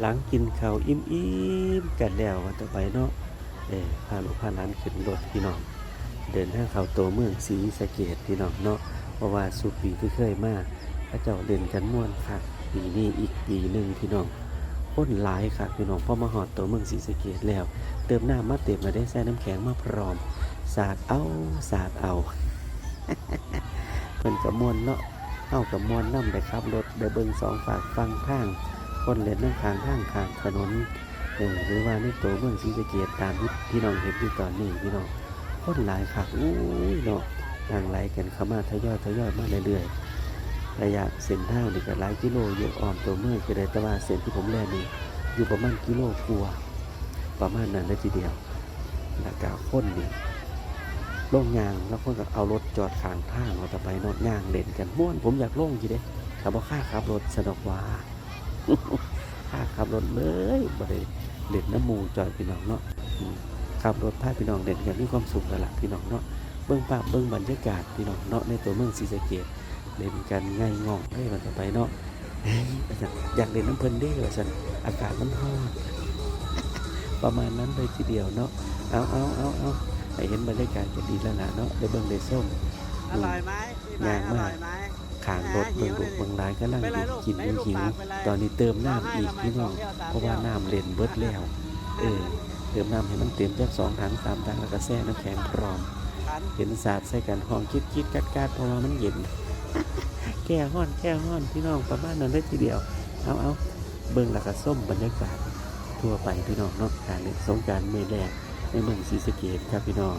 หลังกินข้าวอิ่มๆกันแล้วว่าต่อไปเนาะเออพาลูกพาหลานขึ้นรถพี่น้อง เดินทางเข้าตัวเมืองศรีสะเกดพี่น้องเนาะเพราะว่าสุปีที่เคยมาพระเจ้าเด่นกันม่วนคักปีนี้อีกปีหนึ่งพี่น้องพ้นหลายค่ะพี่น้องพอมาหอดตัวเมืองศรีสะเกดแล้ว เติมน้ำมาเต็มมาได้ใส่น้ำแข็งมาพร้อม สาดเอาสาดเอาเพิ่นกระมวลเนาะเข้ากับมวลน้ำได้ขับรถได้เบิ่งสองฝากฟังทาง คนเล่นน้ำทางทางข้างถนนเออหรือว่าในตัวเมืองศรีสะเกดตามที่พี่น้องเห็นอยู่ตอนนี้พี่น้องคนหลายคักอู้ยเนาะทางไหลกันเข้ามาทยอยทยอยมาเรื่อยๆระยะเส้นทางนี่ก็หลายกิโลอยู่อ้อมตัวเมืองคือได้แต่ว่าเส้นที่ผมแล่นนี่อยู่ประมาณกิโลกว่าประมาณนั้นเลยทีเดียวแล้วก็คนนี่ล่งยางแล้วคนก็เอารถจอดข้างทางเราจะไปนอดยางเล่นกันม่วนผมอยากล่งจีเด้แต่บ่ค่าขับรถสนุกว่า ค่าขับรถเลยบ่ได้เล่นน้ำหมูจอยพี่น้องเนาะอืมขับรถพาพี่น้องเล่นกันมีความสุขแล้วล่ะพี่น้องเนาะเบิ่งภาพเบิ่งบรรยากาศพี่น้องเนาะในตัวเมืองศรีสะเกษเล่นกันง่ายงองให้มันต่อไปเนาะเฮ้ยอาจารย์อยากเล่นน้ำเพลินเด้ว่าซั่นอากาศมันร้อนประมาณนั้นเลยทีเดียวเนาะเอาเอาเอาเอาให้เห็นบรรยากาศก็ดีแล้วล่ะเนาะได้เบิ่งได้ส้มอร่อยไหมพี่ไม้ยากอมากร่อยไหม ขางรถเบิ่งบุกเบิ่งร้านกำลังกินหิวตอนนี้เติมน้ำอีกพี่น้องเพราะว่าน้ำเล่นเบิดแล้ว เออเติมน้ำให้มันเต็มจากสองถังสามถังแล้วก็แช่น้ำแข็งพร้อม เห็นสาดใส่กันห้องคิดคิดกัดกัดเพราะว่ามันเย็น แก้ห้อนแก้ห้อนพี่น้องประมาณนั้นได้ทีเดียว เอาเอาเบิ่งแล้วก็ส้มบรรยากาศทั่วไปพี่น้องนาะการเล่นสงการเมแรกในเมืองศรีสะเกดครับพี่น้อง